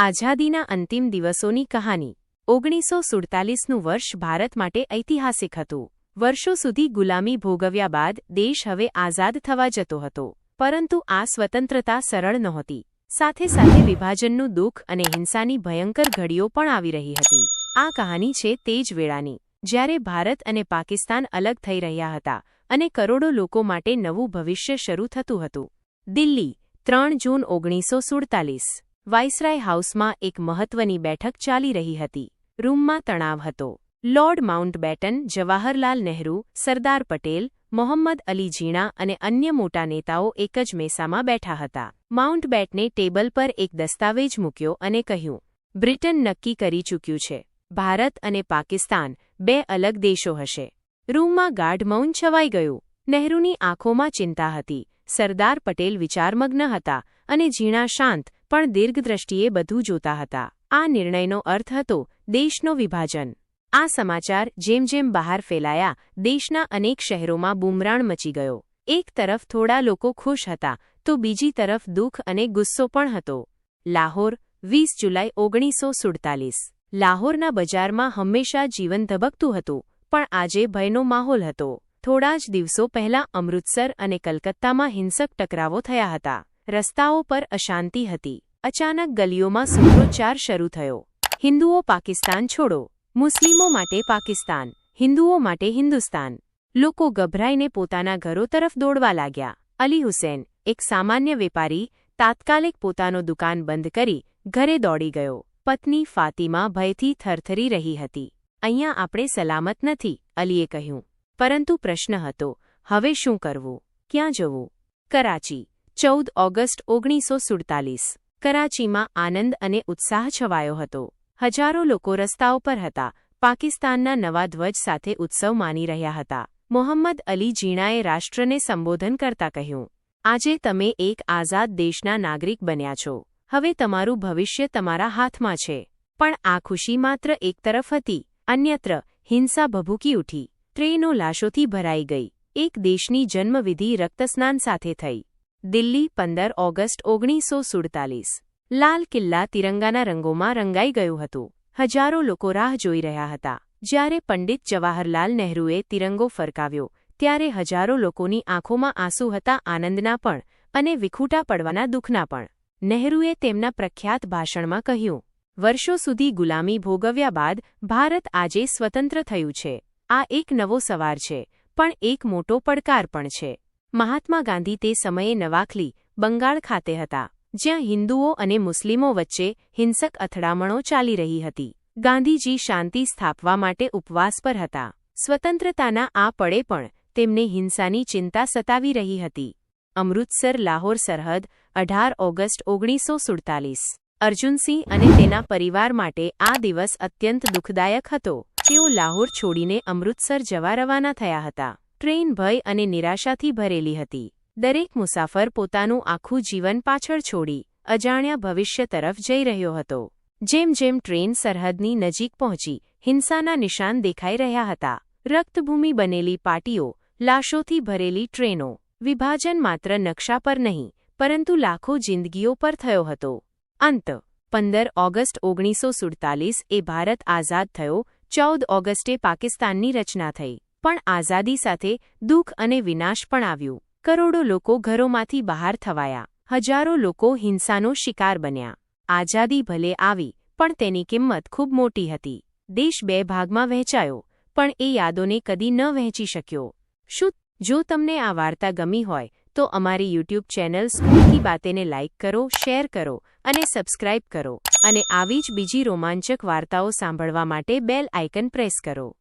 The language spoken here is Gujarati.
આઝાદીના અંતિમ દિવસોની કહાની. ઓગણીસો સુડતાલીસનું વર્ષ ભારત માટે ઐતિહાસિક હતું. વર્ષો સુધી ગુલામી ભોગવ્યા બાદ દેશ હવે આઝાદ થવા જતો હતો. પરંતુ આ સ્વતંત્રતા સરળ નહોતી. સાથે સાથે વિભાજનનું દુઃખ અને હિંસાની ભયંકર ઘડીઓ પણ આવી રહી હતી. આ કહાની છે તે જ વેળાની. જ્યારે ભારત અને પાકિસ્તાન અલગ થઈ રહ્યા હતા અને કરોડો લોકો માટે નવું ભવિષ્ય શરૂ થતું હતું. દિલ્હી, ત્રણ જૂન ઓગણીસો સુડતાલીસ. વાઇસરાય હાઉસમાં એક મહત્વની બેઠક ચાલી રહી હતી. રૂમમાં તણાવ હતો. લોર્ડ માઉન્ટબેટન, જવાહરલાલ નહેરુ, સરદાર પટેલ, મોહમ્મદ અલી ઝીણા અને અન્ય મોટા નેતાઓ એક જ મેસામાં બેઠા હતા. માઉન્ટબેટને ટેબલ પર એક દસ્તાવેજ મૂક્યો અને કહ્યું, બ્રિટન નક્કી કરી ચૂક્યું છે. ભારત અને પાકિસ્તાન બે અલગ દેશો હશે. રૂમમાં ગાઢ મૌન છવાઈ ગયું. નહેરુની આંખોમાં ચિંતા હતી. સરદાર પટેલ વિચારમગ્ન હતા અને ઝીણા શાંત પણ દીર્ઘદ્રષ્ટિએ બધું જોતા હતા. આ નિર્ણયનો અર્થ હતો દેશનો વિભાજન. આ સમાચાર જેમ જેમ બહાર ફેલાયા, દેશના અનેક શહેરોમાં બુમરાણ મચી ગયો. એક તરફ થોડા લોકો ખુશ હતા, તો બીજી તરફ દુઃખ અને ગુસ્સો પણ હતો. લાહોર, વીસ જુલાઈ ઓગણીસો સુડતાલીસ. લાહોરના બજારમાં હંમેશા જીવન ધબકતું હતું, પણ આજે ભયનો માહોલ હતો. થોડા જ દિવસો પહેલા અમૃતસર અને કલકત્તામાં હિંસક ટકરાવો થયા હતા. રસ્તાઓ પર અશાંતિ હતી. અચાનક ગલીઓમાં સૂત્રોચ્ચાર શરૂ થયો. હિન્દુઓ પાકિસ્તાન છોડો. મુસ્લિમો માટે પાકિસ્તાન. હિન્દુઓ માટે હિન્દુસ્તાન. લોકો ગભરાઈને પોતાના ઘરો તરફ દોડવા લાગ્યા. અલી હુસેન, એક સામાન્ય વેપારી, તાત્કાલિક પોતાનો દુકાન બંધ કરી ઘરે દોડી ગયો. પત્ની ફાતિમા ભયથી થરથરી રહી હતી. અહીંયા આપણે સલામત નથી, અલીએ કહ્યું. પરંતુ પ્રશ્ન હતો, હવે શું કરવું? ક્યાં જવું? કરાચી. ચૌદ ઓગસ્ટ ઓગણીસો સુડતાલીસ. કરાચીમાં આનંદ અને ઉત્સાહ છવાયો હતો. હજારો લોકો રસ્તાઓ પર હતા. પાકિસ્તાનના નવા ધ્વજ સાથે ઉત્સવ માની રહ્યા હતા. મોહમ્મદ અલી જીણાએ રાષ્ટ્રને સંબોધન કરતા કહ્યું, આજે તમે એક આઝાદ દેશના નાગરિક બન્યા છો. હવે તમારું ભવિષ્ય તમારા હાથમાં છે. પણ આ ખુશી માત્ર એક તરફ હતી, અન્યત્ર હિંસા ભભૂકી ઉઠી. ટ્રેનો લાશોથી ભરાઈ ગઈ. એક દેશની જન્મવિધિ રક્તસ્નાન સાથે થઈ. દિલ્હી, પંદર ઓગસ્ટ ઓગણીસો સુડતાલીસ. લાલ કિલ્લા તિરંગાના રંગોમાં રંગાઈ ગયું હતું. હજારો લોકો રાહ જોઈ રહ્યા હતા. જ્યારે પંડિત જવાહરલાલ નહેરુએ તિરંગો ફરકાવ્યો, ત્યારે હજારો લોકોની આંખોમાં આંસુ હતા આનંદના પણ અને વિખૂટા પડવાના દુઃખના પણ. નહેરુએ તેમના પ્રખ્યાત ભાષણમાં કહ્યું, વર્ષો સુધી ગુલામી ભોગવ્યા બાદ ભારત આજે સ્વતંત્ર થયું છે. આ એક નવો સવાર છે, પણ એક મોટો પડકાર પણ છે. મહાત્મા ગાંધી તે સમયે નવાખલી, બંગાળ ખાતે હતા, જ્યાં હિન્દુઓ અને મુસ્લિમો વચ્ચે હિંસક અથડામણો ચાલી રહી હતી. ગાંધીજી શાંતિ સ્થાપવા માટે ઉપવાસ પર હતા. સ્વતંત્રતાના આ પળે પણ તેમને હિંસાની ચિંતા સતાવી રહી હતી. અમૃતસર, લાહોર સરહદ, અઢાર ઓગસ્ટ ઓગણીસો સુડતાલીસ. અર્જુનસિંહ અને તેના પરિવાર માટે આ દિવસ અત્યંત દુઃખદાયક હતો. તેઓ લાહોર છોડીને અમૃતસર જવા રવાના થયા હતા. ટ્રેન ભય અને નિરાશાથી ભરેલી હતી. દરેક મુસાફર પોતાનું આખું જીવન પાછળ છોડી અજાણ્યા ભવિષ્ય તરફ જઈ રહ્યો હતો. જેમ જેમ ટ્રેન સરહદની નજીક પહોંચી, હિંસાના નિશાન દેખાઈ રહ્યા હતા. રક્તભૂમિ બનેલી પાટીઓ, લાશોથી ભરેલી ટ્રેનો, વિભાજન માત્ર નકશા પર નહીં, પરંતુ લાખો જિંદગીઓ પર થયો હતો. અંત, પંદર ઓગસ્ટ ઓગણીસો સુડતાલીસ એ ભારત આઝાદ થયો, ચૌદ ઓગસ્ટે પાકિસ્તાનની રચના થઈ. પણ આઝાદી સાથે દુઃખ અને વિનાશ પણ આવ્યું. કરોડો લોકો ઘરોમાંથી બહાર થવાયા. હજારો લોકો હિંસાનો શિકાર બન્યા. આઝાદી ભલે આવી, પણ તેની કિંમત ખૂબ મોટી હતી. દેશ બે ભાગમાં વહેંચાયો, પણ એ યાદોને કદી ન વહેંચી શક્યો. શું જો તમને આ વાર્તા ગમી હોય, તો અમારી યુટ્યુબ ચેનલ સ્કૂલ બાતેને લાઇક કરો, શેર કરો અને સબસ્ક્રાઇબ કરો. અને આવી જ બીજી રોમાંચક વાર્તાઓ સાંભળવા માટે બેલ આઇકન પ્રેસ કરો.